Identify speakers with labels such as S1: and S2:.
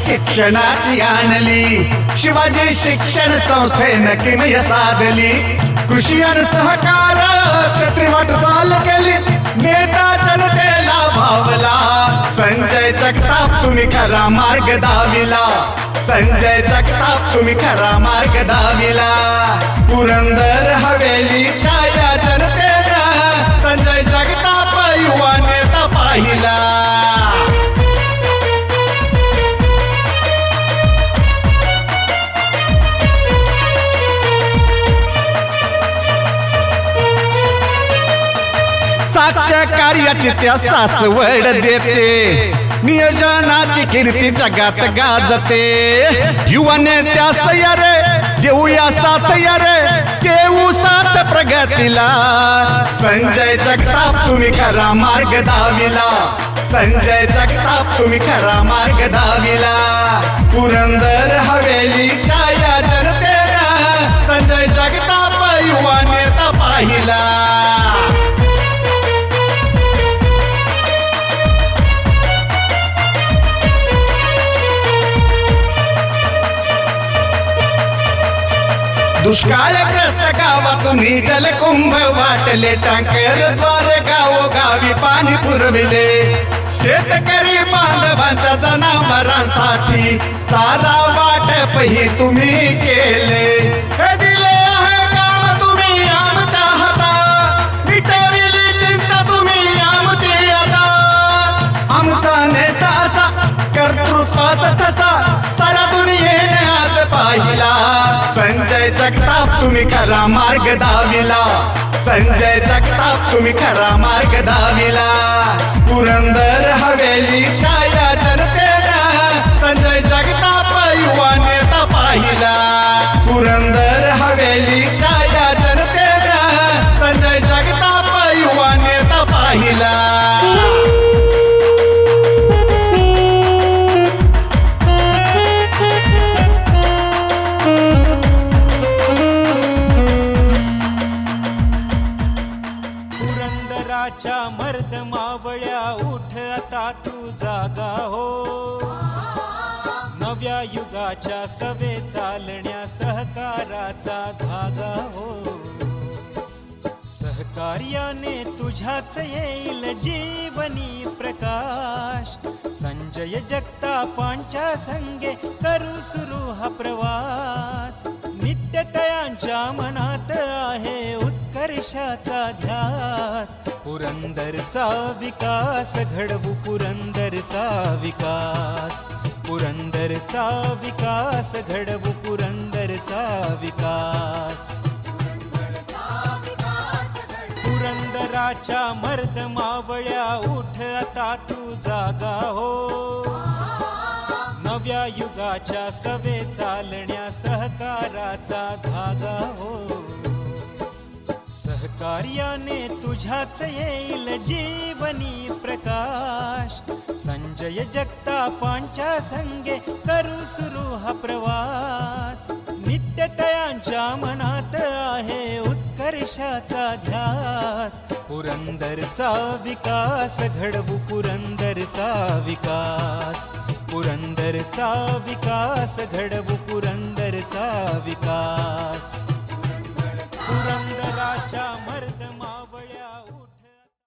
S1: शिक्षणाची आणली. शिवाजी शिक्षण संस्थेनं किमय साधली. कृषी आणि सहकार छत्रीवाट चाल केली. नेता जनतेला भावला. संजय जगताप तुम्ही खरा मार्ग दाविला. संजय जगताप तुम्ही खरा मार्ग दाविला. पुरंदर हवेली छाया जनतेला संजय जगताप युवा नेता पाहिला. साक्ष कार्याची त्या सासवड देते. नियोजनाची कीर्ती जगात गाजते. युवा नेत्या सयरे देऊया सात यारे देऊ सात प्रगतीला. संजय जगताप तुम्ही करा मार्ग दाविला संजय जगताप तुम्ही करा मार्ग दाविला पुरंदर हवेली छाया जनतेला संजय जगताप युवा नेता पाहिला. दुष्काळग्रस्त गावातून जलकुंभ वाटले. टाकरद्वारे गावोगावी पाणी पुरविले. शेतकरी बांधवांच्या जनावरांसाठी चारा वाटपही तुम्ही केले. हे दिले आहे काम तुम्ही आमच्या हातात. मिटविली चिंता तुम्ही आमची आता. आमचा नेता असा कर्तृत्वाचा तसा. सारा दुनियेने आज पाहिजे संजय जगताप तुम्ही खरा मार्ग दाविला. संजय जगताप तुम्ही खरा मार्ग दाविला. पुरंदर हवेली छाया जनतेला. संजय जगताप युवा नेता पाहिला.
S2: मर्द मावळ्या उठ आता तू जागा हो. नव्या युगाच्या सवे चालण्या सहकाराचा धागा हो. सहकार्याने तुझ्याच येईल जीवनी प्रकाश. संजय जगतापांच्या संगे करू सुरू हा प्रवास. उत्कर्षाचा ध्यास पुरंदरचा विकास घडवू पुरंदरचा विकास. पुरंदरचा विकास घडवू पुरंदरचा विकास. पुरंदराच्या मर्द मावळ्या उठ आता तू जागा हो. नव्या युगाच्या सवे चालण्या सहकाराचा धागा हो. सहकार्याने तुझ्याच येईल जीवनी प्रकाश. संजय जगतापांच्या संगे करू सुरू हा प्रवास. नित्यतयांच्या मनात आहे उत्कर्षाचा ध्यास. पुरंदरचा विकास घडवू पुरंदरचा विकास. पुरंदरचा विकास घडवू पुरंदरचा विकास. पुरंदराच्या मर्द